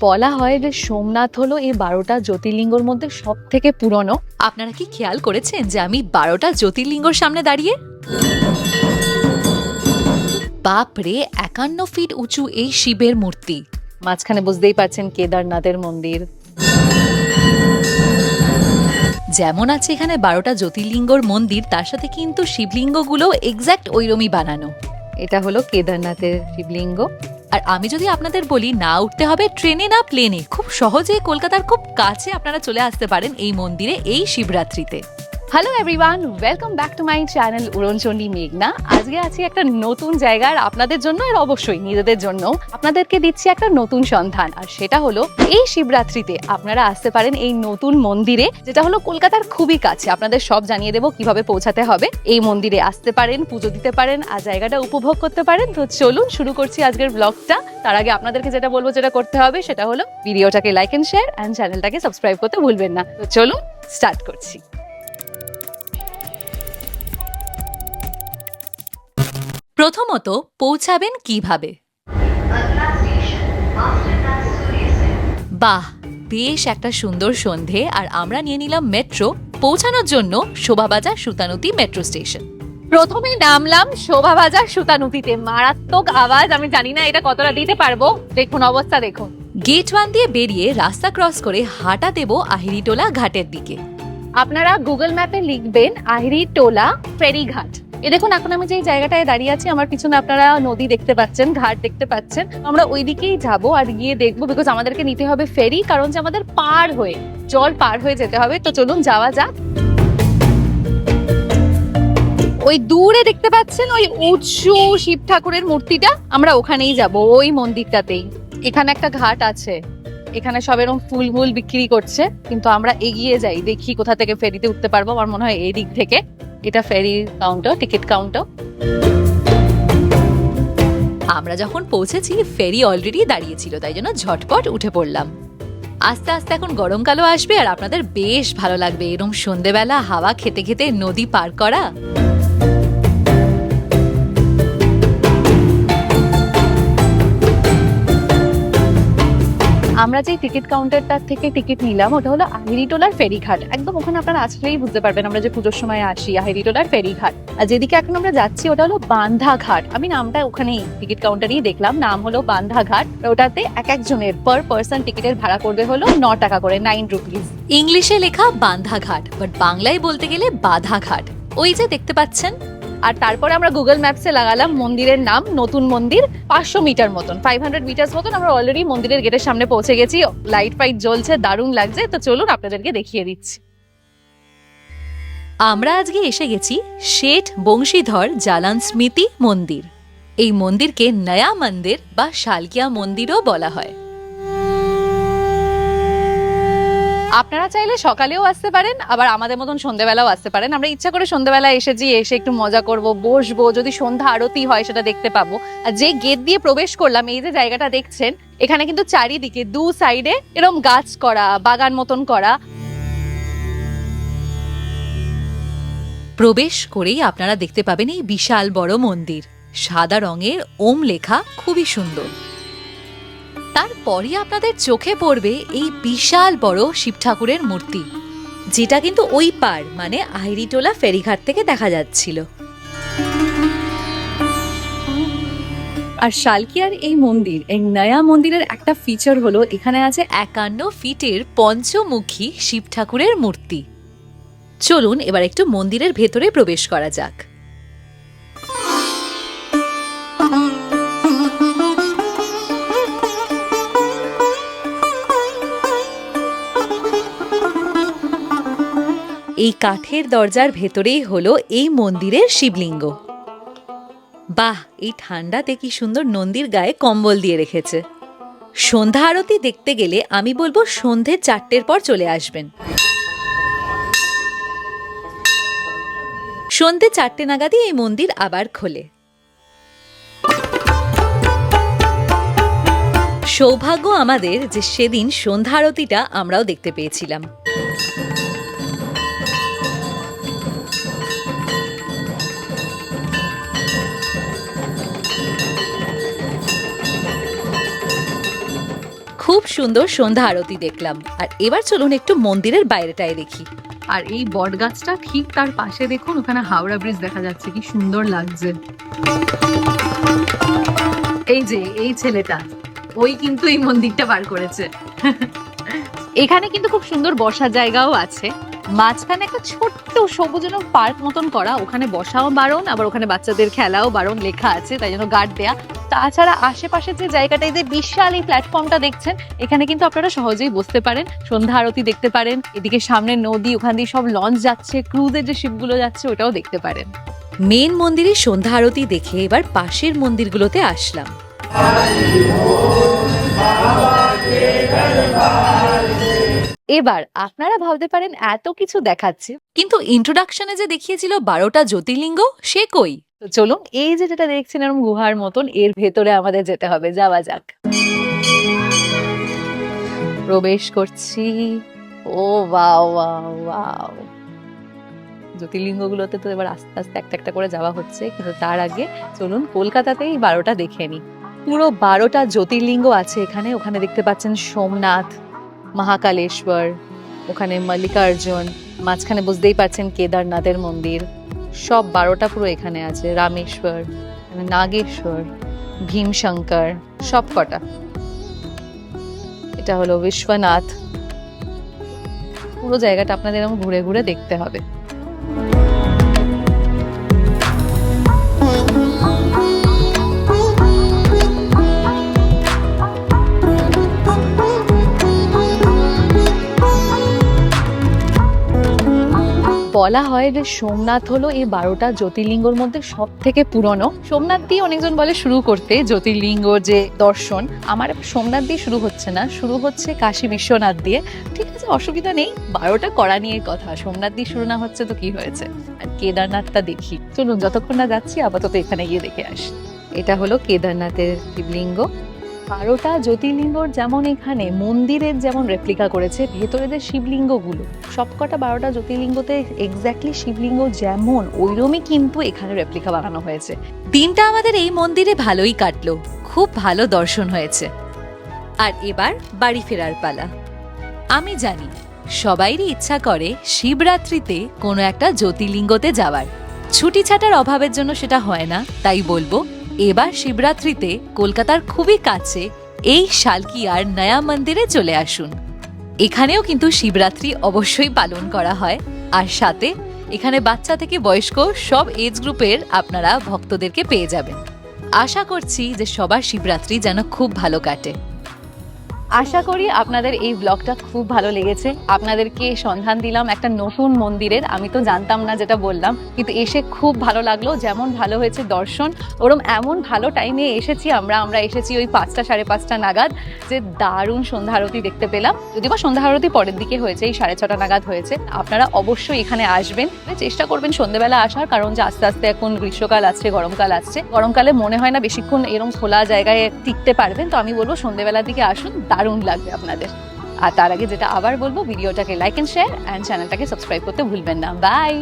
বলা হয় যে সোমনাথ হলো এই বারোটা জ্যোতির্লিঙ্গর মধ্যে সব থেকে পুরনো। আপনারা কি খেয়াল করেছেন যে আমি বারোটা জ্যোতির্লিঙ্গর সামনে দাঁড়িয়ে? বাপরে একান্ন ফিট উঁচু এই শিবের মূর্তি। মাঝখানে বুঝতেই পারছেন কেদারনাথের মন্দির। যেমন আছে এখানে বারোটা জ্যোতির্লিঙ্গর মন্দির, তার সাথে কিন্তু শিবলিঙ্গগুলো এক্স্যাক্ট ওইরমই বানানো। এটা হলো কেদারনাথের শিবলিঙ্গ। আর আমি যদি আপনাদের বলি, না উঠতে হবে ট্রেনে, না প্লেনে, খুব সহজে কলকাতার খুব কাছে আপনারা চলে আসতে পারেন এই মন্দিরে এই শিবরাত্রিতে। Hello everyone welcome back to my channel Uronchondi মেঘনা আজকে আছি একটা নতুন জায়গার আপনাদের জন্য আর অবশ্যই নিজেদের জন্য। আপনাদেরকে দিচ্ছি একটা নতুন সন্ধান, আর সেটা হলো এই শিবরাত্রিতে আপনারা আসতে পারেন এই নতুন মন্দিরে, যেটা হলো কলকাতার খুবই কাছে। আপনাদের সব জানিয়ে দেবো কীভাবে পৌঁছাতে হবে। এই মন্দিরে আসতে পারেন, পুজো দিতে পারেন, আর জায়গাটা উপভোগ করতে পারেন। তো চলুন শুরু করছি আজকের ব্লগটা তার আগে আপনাদেরকে যেটা বলব, যেটা করতে হবে, সেটা হলো ভিডিওটাকে লাইক এন্ড শেয়ার অ্যান্ড চ্যানেলটাকে সাবস্ক্রাইব করতে ভুলবেন না। তো চলুন স্টার্ট করছি। প্রথমত পৌঁছাবেন কীভাবে? বাহ, বেশ একটা সুন্দর সন্ধে, আর আমরা নিয়ে নিলাম মেট্রো। পৌঁছানোর জন্য শোভাবাজার সুতানুতি মেট্রো স্টেশন। প্রথমে নামলাম শোভাবাজার সুতানুতিতে। মারাত্মক আওয়াজ, আমি জানি না এটা কতটা দিতে পারব। দেখুন অবস্থা, দেখুন। গেট ওয়ান দিয়ে বেরিয়ে রাস্তা ক্রস করে হাঁটা দেব আহিরিটোলা ঘাটের দিকে। আপনারা গুগল ম্যাপে লিখবেন আহিরিটোলা ফেরিঘাট। এ দেখুন, এখন আমি যে জায়গাটায় দাঁড়িয়ে আছি, আমার পিছনে আপনারা নদী দেখতে পাচ্ছেন, ঘাট দেখতে পাচ্ছেন। আমরা ওই দিকেই যাব আর গিয়ে দেখব বিকজ আমাদেরকে নিতে হবে ফেরি, কারণ যে আমাদের পার হয়ে, জল পার হয়ে যেতে হবে। তো চলুন, যাওয়া যাক। ওই দূরে দেখতে পাচ্ছেন ওই উঁচু শিব ঠাকুরের মূর্তিটা? আমরা ওখানেই যাব, ওই মন্দিরটাতেই। এখানে একটা ঘাট আছে। এখানে সব এরকম ফুল ফুল বিক্রি করছে, কিন্তু আমরা এগিয়ে যাই, দেখি কোথা থেকে ফেরিতে উঠতে পারব। আমার মনে হয় এই দিক থেকে। এটা ফেরি কাউন্টার টিকিট কাউন্টার আমরা যখন পৌঁছেছি, ফেরি অলরেডি দাঁড়িয়েছিল, তাই জন্য ঝটপট উঠে পড়লাম। আস্তে আস্তে এখন গরমকালও আসবে, আর আপনাদের বেশ ভালো লাগবে। এরম সন্ধেবেলা হাওয়া খেতে খেতে নদী পার করা। আমরা যে টিকিট কাউন্টারটার থেকে টিকিট নিলাম, ওটা হলো আহিরিটোলার ফেরিঘাট। একদম ওখানে আপনারা আসলেই বুঝতে পারবেন, আমরা যে পুজোর সময় আসি আহিরিটোলার ফেরিঘাট। আর যেদিকে এখন আমরা যাচ্ছি, ওটা হলো বান্ধা ঘাট আমি নামটা ওখানেই টিকিট কাউন্টারেই দেখলাম, নাম হলো বান্ধা ঘাট ওটাতে এক একজনের পার পার্সন টিকিটের ভাড়া করবে হলো ন টাকা করে নাইন রুপিস ইংলিশে লেখা বান্ধা ঘাট বাট বাংলায় বলতে গেলে বাধা ঘাট ওই যে দেখতে পাচ্ছেন আর তারপরে আমরা গুগল ম্যাপসে লাগালাম মন্দিরের নাম, নতুন মন্দির পাঁচশো মিটার মতন। ফাইভ হান্ড্রেড মিটার মতন আমরা অলরেডি মন্দিরের গেটের সামনে পৌঁছে গেছি। লাইট ফাইট জ্বলছে, দারুণ লাগছে। তো চলুন আপনাদেরকে দেখিয়ে দিচ্ছি। আমরা আজকে এসে গেছি শেঠ বংশীধর জালান স্মৃতি মন্দির। এই মন্দিরকে নয়া মন্দির বা শালকিয়া মন্দিরও বলা হয়। আপনারা চাইলে সকালেও আসতে পারেন, আবার আমাদের মতন সন্ধ্যেবেলাও আসতে পারেন। আমরা ইচ্ছা করে সন্ধ্যেবেলা এসেছি, এসে একটু মজা করব, বসবো, যদি সন্ধ্যা আরতি হয় সেটা দেখতে পাবো। আর যে গেট দিয়ে প্রবেশ করলাম, এই যে জায়গাটা দেখছেন, এখানে কিন্তু চারিদিকে, দু সাইডে এরকম গাছ করা, বাগান মতন করা। প্রবেশ করেই আপনারা দেখতে পাবেন এই বিশাল বড় মন্দির। সাদা রঙের ওম লেখা খুবই সুন্দর। তারপরই আপনাদের চোখে পড়বে এই বিশাল বড় শিব ঠাকুরের মূর্তি, যেটা কিন্তু ওই পার মানে আহিরিটোলা ফেরিঘাট থেকে দেখা যাচ্ছিল। আর শালকিয়ার এই মন্দির, এই নয়া মন্দিরের একটা ফিচার হলো, এখানে আছে একান্ন ফিটের পঞ্চমুখী শিব ঠাকুরের মূর্তি। চলুন এবার একটু মন্দিরের ভেতরে প্রবেশ করা যাক। এই কাঠের দরজার ভেতরেই হলো এই মন্দিরের শিবলিঙ্গ। বাহ, এই ঠান্ডাতে কি সুন্দর নন্দীর গায়ে কম্বল দিয়ে রেখেছে। সন্ধ্যা আরতি দেখতে গেলে আমি বলব সন্ধে চারটের পর চলে আসবেন। সন্ধে চারটে নাগাদই এই মন্দির আবার খোলে। সৌভাগ্য আমাদের যে সেদিন সন্ধ্যা আরতিটা আমরাও দেখতে পেয়েছিলাম। সুন্দর সন্ধ্যা আরতি দেখলাম। আর এবার চলুন একটু মন্দিরের বাইরেটায় দেখি। আর এই বট গাছটা ঠিক তার পাশে দেখুন ওখানে হাওড়া ব্রিজ দেখা যাচ্ছে কি সুন্দর লাগছে। এই যে এই ছেলেটা ওই কিন্তু এই মন্দিরটা বার করেছে। এখানে কিন্তু খুব সুন্দর বসার জায়গাও আছে। মাঝখানে একটা ছোট্ট সবুজ পার্ক মতন করা, ওখানে বসাও বারণ, আবার ওখানে বাচ্চাদের খেলাও বারণ লেখা আছে, তাই জন্য গার্ড দেয়া। তাছাড়া আশেপাশে যে জায়গাটা, এই যে বিশাল এই প্ল্যাটফর্মটা দেখছেন, এখানে কিন্তু আপনারা সহজেই বসতে পারেন, সন্ধ্যা আরতি দেখতে পারেন, এদিকে সামনে নদী, ওখান দিয়ে সব লঞ্চ যাচ্ছে ক্রুজের যে শিপগুলো যাচ্ছে, ওটাও দেখতে পারেন। মেন মন্দিরে সন্ধ্যা আরতি দেখে এবার পাশের মন্দিরগুলোতে আসলাম। এবার আপনারা ভাবতে পারেন এত কিছু দেখাচ্ছে। কিন্তু ইন্ট্রোডাকশনে যে দেখিয়েছিল বারোটা জ্যোতির্লিঙ্গ সে কই? তো চলুন এই যে যেটা দেখছেন এরকম গুহার মতন এর ভেতরে আমাদের যেতে হবে। যাওয়া যাক। প্রবেশ করছি। ও ওয়াও ওয়াও। জ্যোতির্লিঙ্গগুলোতে তো এবার আস্তে আস্তে একটা একটা করে যাওয়া হচ্ছে। কিন্তু তার আগে চলুন কলকাতাতেই বারোটা দেখে নি। পুরো বারোটা জ্যোতির্লিঙ্গ আছে এখানে। ওখানে দেখতে পাচ্ছেন সোমনাথ মহাকালেশ্বর, ওখানে মল্লিকার্জুন, মাঝখানে বুঝতেই পারছেন কেদারনাথের মন্দির। সব বারোটা পুরো এখানে আছে, রামেশ্বর, নাগেশ্বর, ভীমশঙ্কর, সব কটা। এটা হলো বিশ্বনাথ। পুরো জায়গাটা আপনাদের এরকম ঘুরে ঘুরে দেখতে হবে। বলা হয় যে সোমনাথ হলো এই বারোটা জ্যোতির্লিঙ্গর মধ্যে সব থেকে পুরনো। সোমনাথ দিয়ে অনেকজন বলে শুরু করতে জ্যোতির্লিঙ্গ যে দর্শন, আমার সোমনাথ দিয়ে শুরু হচ্ছে না, শুরু হচ্ছে কাশী বিশ্বনাথ দিয়ে। ঠিক আছে, অসুবিধা নেই, বারোটা করা নিয়ে কথা, সোমনাথ দিয়ে শুরু না হচ্ছে তো কি হয়েছে? আর কেদারনাথটা দেখি। চলুন, যতক্ষণ না যাচ্ছি, আপাতত এখানে গিয়ে দেখে আসি। এটা হলো কেদারনাথের শিবলিঙ্গ। বারোটা জ্যোতির্লিঙ্গর যেমন এখানে, মন্দিরের যেমন রেপ্লিকা করেছে ভেতরে যে শিবলিঙ্গগুলো। সবকটা বারোটা জ্যোতির্লিঙ্গতে এক্স্যাক্টলি শিবলিঙ্গ যেমন, ওইরমই কিন্তু এখানে রেপ্লিকা বানানো হয়েছে। দিনটা আমাদের এই মন্দিরে ভালোই কাটলো, খুব ভালো দর্শন হয়েছে। আর এবার বাড়ি ফেরার পালা। আমি জানি, সবাইরই ইচ্ছা করে শিবরাত্রিতে কোনো একটা জ্যোতির্লিঙ্গতে যাওয়ার। ছুটি ছাটার অভাবের জন্য সেটা হয় না, তাই বলব এবার শিবরাত্রিতে কলকাতার খুবই কাছে এই শালকিয়ার নয়া মন্দিরে চলে আসুন। এখানেও কিন্তু শিবরাত্রি অবশ্যই পালন করা হয়। আর সাথে এখানে বাচ্চা থেকে বয়স্ক সব এজ গ্রুপের আপনারা ভক্তদেরকে পেয়ে যাবেন। আশা করছি যে সবার শিবরাত্রি যেন খুব ভালো কাটে। আশা করি আপনাদের এই ব্লগটা খুব ভালো লেগেছে। আপনাদেরকে সন্ধান দিলাম একটা নতুন মন্দিরের, আমি তো জানতাম না যেটা বললাম, কিন্তু এসে খুব ভালো লাগল, যেমন ভালো হয়েছে দর্শন। ওরম এমন ভালো টাইমে এসেছি আমরা আমরা এসেছি ওই পাঁচটা সাড়ে পাঁচটা নাগাদ, যে দারুণ সন্ধ্যা আরতি দেখতে পেলাম। যদি বা সন্ধ্যা আরতি পরের দিকে হয়েছে, এই সাড়ে ছটা নাগাদ হয়েছে। আপনারা অবশ্যই এখানে আসবেন। চেষ্টা করবেন সন্ধ্যেবেলা আসার, কারণ যে আস্তে আস্তে এখন গ্রীষ্মকাল আসছে, গরমকাল আসছে। গরমকালে মনে হয় না বেশিক্ষণ এরকম খোলা জায়গায় টিকতে পারবেন। তো আমি বলব সন্ধ্যেবেলার দিকে আসুন দারুণ লাগবে আপনাদের। আর তার আগে যেটা আবার বলব, ভিডিওটাকে লাইক অ্যান্ড শেয়ার অ্যান্ড চ্যানেলটাকে সাবস্ক্রাইব করতে ভুলবেন না। বাই